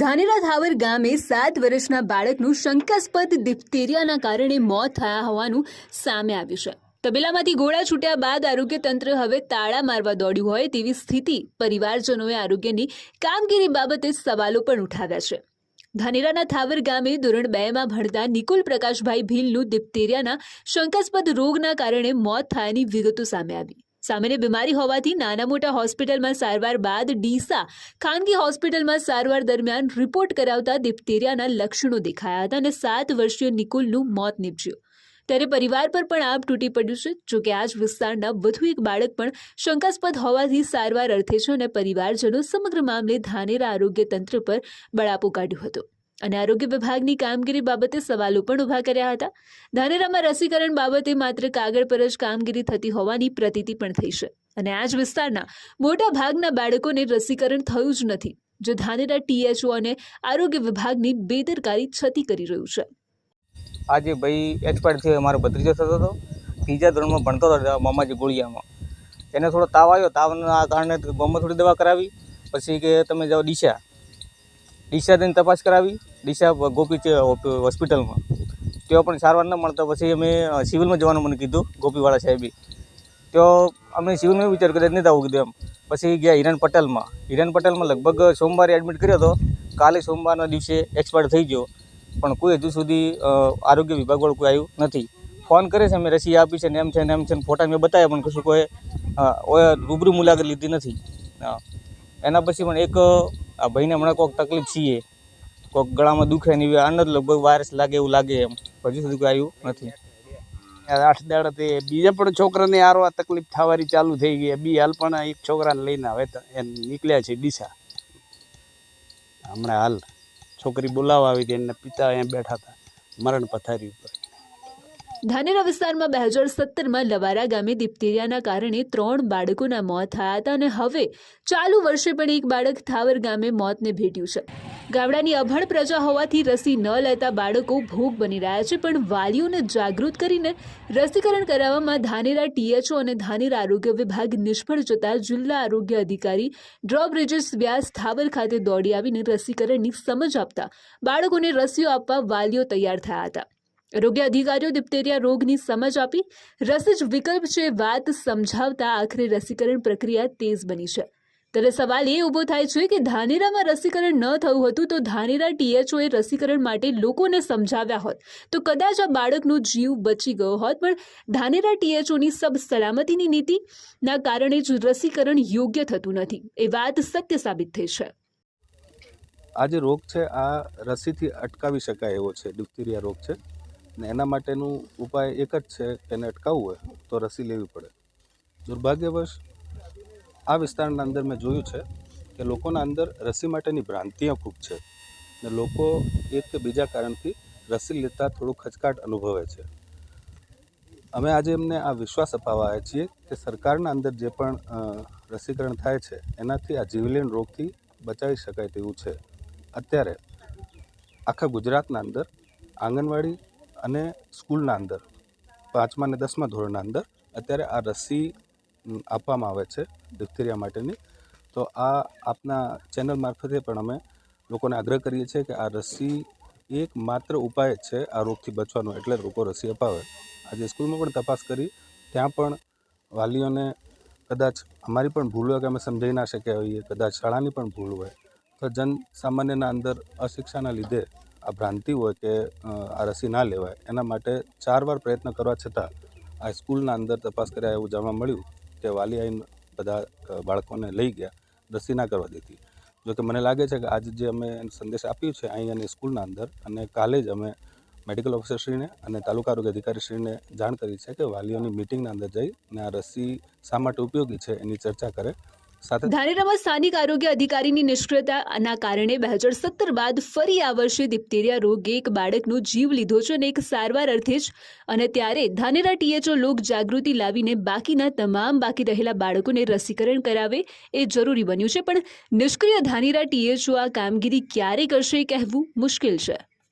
ધાનેરા થાવર ગામે સાત વર્ષના બાળકનું શંકાસ્પદ ડિપ્થેરિયાના કારણે મોત થયા હોવાનું સામે આવ્યું છે. તબેલામાંથી ગોળા છૂટ્યા બાદ આરોગ્ય તંત્ર હવે તાળા મારવા દોડ્યું હોય તેવી સ્થિતિ પરિવારજનોએ આરોગ્યની કામગીરી બાબતે સવાલો પણ ઉઠાવ્યા છે. ધાનેરાના થાવર ગામે ધોરણ બેમાં ભણતા નિકુલ પ્રકાશભાઈ ભીલનું ડિપ્થેરિયાના શંકાસ્પદ રોગના કારણે મોત થયાની વિગતો સામે આવી. સામાન્ય બીમારી હોવાથી નાના મોટા હોસ્પિટલમાં સારવાર બાદ ડીસા ખાનગી હોસ્પિટલમાં સારવાર દરમિયાન રિપોર્ટ કરાવતા દિપ્તેરિયાના લક્ષણો દેખાયા હતા અને સાત વર્ષીય નિકુલનું મોત નીપજ્યું. ત્યારે પરિવાર પર પણ આપ તૂટી પડ્યું છે. જોકે આ જ વિસ્તારના વધુ એક બાળક પણ શંકાસ્પદ હોવાથી સારવાર અર્થે છે અને પરિવારજનો સમગ્ર મામલે ધાનેરા આરોગ્ય તંત્ર પર બળાપો કાઢ્યો હતો. અને આરોગ્ય વિભાગની કામગીરી બાબતે સવાલો પણ ઊભા કર્યા હતા. ધાનેરામાં રસીકરણ બાબતે માત્ર કાગળ પર જ કામગીરી થતી હોવાની પ્રતીતિ પણ થઈ છે. અને આ જ વિસ્તારના મોટા ભાગના બાળકોને રસીકરણ થયું જ નથી, જો ધાનેરા ટીએચઓ અને આરોગ્ય વિભાગની બેદરકારી છતી કરી રહ્યું છે. આજે ભાઈ થયો, મારો ભત્રીજો થતો હતો. ત્રીજા ધોરણમાં ભણતો હતો, મામાજી ગોળિયામાં. એને થોડો તાવ આવ્યો, તાવના કારણે ગામમાં થોડી દવા કરાવી. પછી કે તમે જાઓ ડીસા ડીસા દઈને તપાસ કરાવી. ડીસા ગોપી હોસ્પિટલમાં. તેઓ પણ સારવાર ન મળતા પછી અમે સિવિલમાં જવાનું મને કીધું, ગોપીવાળા સાહેબે. તો અમે સિવિલમાં વિચાર કર્યો, નહીં આવું કીધું એમ. પછી ગયા હિરણ પટેલમાં. હિરણ પટેલમાં લગભગ સોમવારે એડમિટ કર્યો હતો. કાલે સોમવારના દિવસે એક્સપાયર થઈ ગયો. પણ કોઈ હજુ સુધી આરોગ્ય વિભાગવાળું કોઈ આવ્યું નથી. ફોન કરે છે, અમે રસી આપી છે ને એમ છે ને એમ છે ને ફોટા મેં બતાવ્યા, પણ કશું કોઈ રૂબરૂ મુલાકાત લીધી નથી. એના પછી પણ એક આ ભાઈને હમણાં કોઈક તકલીફ છીએ. કોઈક ગળામાં દુખે ને એવી આનંદ લગભગ વાયરસ લાગે એવું લાગે એમ. હજુ સુધી કોઈ આવ્યું નથી. આઠ દાડા તે બીજા પણ છોકરાને આરો આ તકલીફ થવાની ચાલુ થઈ ગઈ. બી હાલ પણ એક છોકરાને લઈને હવે તો એ નીકળ્યા છે ડીસા. હમણાં હાલ છોકરી બોલાવવા આવી હતી, એના પિતા અહીંયા બેઠા હતા, મરણ પથારી ઉપર. ધાનેરા વિસ્તારમાં બે હજાર સત્તરમાં લવારા ગામે દિપ્તેરિયાના કારણે ત્રણ બાળકોના મોત થયા હતા અને હવે ચાલુ વર્ષે પણ એક બાળક થાવર ગામે મોતને ભેટ્યું છે. ગામડાની અભણ પ્રજા હોવાથી રસી ન લેતા બાળકો ભોગ બની રહ્યા છે, પણ વાલીઓને જાગૃત કરીને રસીકરણ કરાવવામાં ધાનેરા ટીએચઓ અને ધાનેરા આરોગ્ય વિભાગ નિષ્ફળ જતા જિલ્લા આરોગ્ય અધિકારી ડ્રોબ્રિજીસ વ્યાસ થાવર ખાતે દોડી આવીને રસીકરણની સમજ આપતા બાળકોને રસીઓ આપવા વાલીઓ તૈયાર થયા હતા. આરોગ્ય અધિકારીઓ ડિપ્ટેરિયા રોગની સમજ આપી રસી જ વિકલ્પ છે વાત સમજાવતા આખરે રસીકરણ પ્રક્રિયા તેજ બની છે. ત્યારે સવાલ એ ઊભો થાય છે કે ધાનેરામાં રસીકરણ ન થયું હતું તો ધાનેરા ટીએચઓએ રસીકરણ માટે લોકોને સમજાવ્યા હોત. તો કદાચ આ બાળકનો જીવ બચી ગયો હોત, પણ ધાનેરા ટીએચઓની સબ સલામતીની નીતિના કારણે જ રસીકરણ યોગ્ય થતું નથી. એ વાત સત્ય સાબિત થઈ છે. આ જે રોગ છે, આ રસીથી અટકાવી શકાય એવો છે ડિપ્થેરિયા રોગ છે. ને એના માટેનું ઉપાય એક જ છે તેને અટકાવવું હોય તો રસી લેવી પડે. દુર્ભાગ્યવશ, આ વિસ્તારના અંદર મેં જોયું છે કે લોકોના અંદર રસી માટેની ભ્રાંતિઓ ખૂબ છે ને લોકો એક કે બીજા કારણથી રસી લેતા થોડું ખચકાટ અનુભવે છે. અમે આજે એમને આ વિશ્વાસ અપાવવા આવ્યા છીએ કે સરકારના અંદર જે પણ રસીકરણ થાય છે, એનાથી આ જીવલેણ રોગથી બચાવી શકાય તેવું છે. અત્યારે આખા ગુજરાતના અંદર આંગણવાડી અને સ્કૂલના અંદર, પાંચમા અને દસમા ધોરણના અંદર, અત્યારે આ રસી આપવામાં આવે છે ડિપ્થેરિયા માટેની. તો આ આપના ચેનલ મારફતે પણ અમે લોકોને આગ્રહ કરીએ છીએ કે આ રસી એક માત્ર ઉપાય છે આ રોગથી બચવાનો, એટલે લોકો રસી અપાવે. આજે સ્કૂલમાં પણ તપાસ કરી, ત્યાં પણ વાલીઓને કદાચ અમારી પણ ભૂલ હોય કે અમે સમજાવી ના શક્યા હોઈએ, કદાચ શાળાની પણ ભૂલ હોય, તો જન સામાન્યના અંદર અશિક્ષાના લીધે આ ભ્રાંતિ હોય કે આ રસી ના લેવાય, એના માટે ચાર વાર પ્રયત્ન કરવા છતાં આ સ્કૂલના અંદર તપાસ કર્યા એવું જાણવા મળ્યું કે વાલી આઈને બધા બાળકોને લઈ ગયા, રસી ના કરવા દીધી જોકે મને લાગે છે કે આજે જે અમે સંદેશ આપ્યું છે અહીંયાની સ્કૂલના અંદર, અને કાલે જ અમે મેડિકલ ઓફિસરશ્રીને અને તાલુકા આરોગ્ય અધિકારીશ્રીને જાણ કરી છે કે વાલીઓની મિટિંગના અંદર જઈ અને આ રસી શા માટે ઉપયોગી છે એની ચર્ચા કરે સાથે ધાનેરામાં સ્થાનિક આરોગ્ય અધિકારીની નિષ્ક્રિયતાના કારણે બે હજાર સત્તર બાદ ફરી આ વર્ષે દિપ્તેરિયા રોગે એક બાળકનો જીવ લીધો છે અને એક સારવાર અર્થે જ અને ત્યારે ધાનેરા ટીએચઓ લોક જાગૃતિ લાવીને બાકીના તમામ બાકી રહેલા બાળકોને રસીકરણ કરાવે એ જરૂરી બન્યું છે. પણ નિષ્ક્રિય ધાનેરા ટીએચઓ આ કામગીરી ક્યારે કરશે એ કહેવું મુશ્કેલ છે.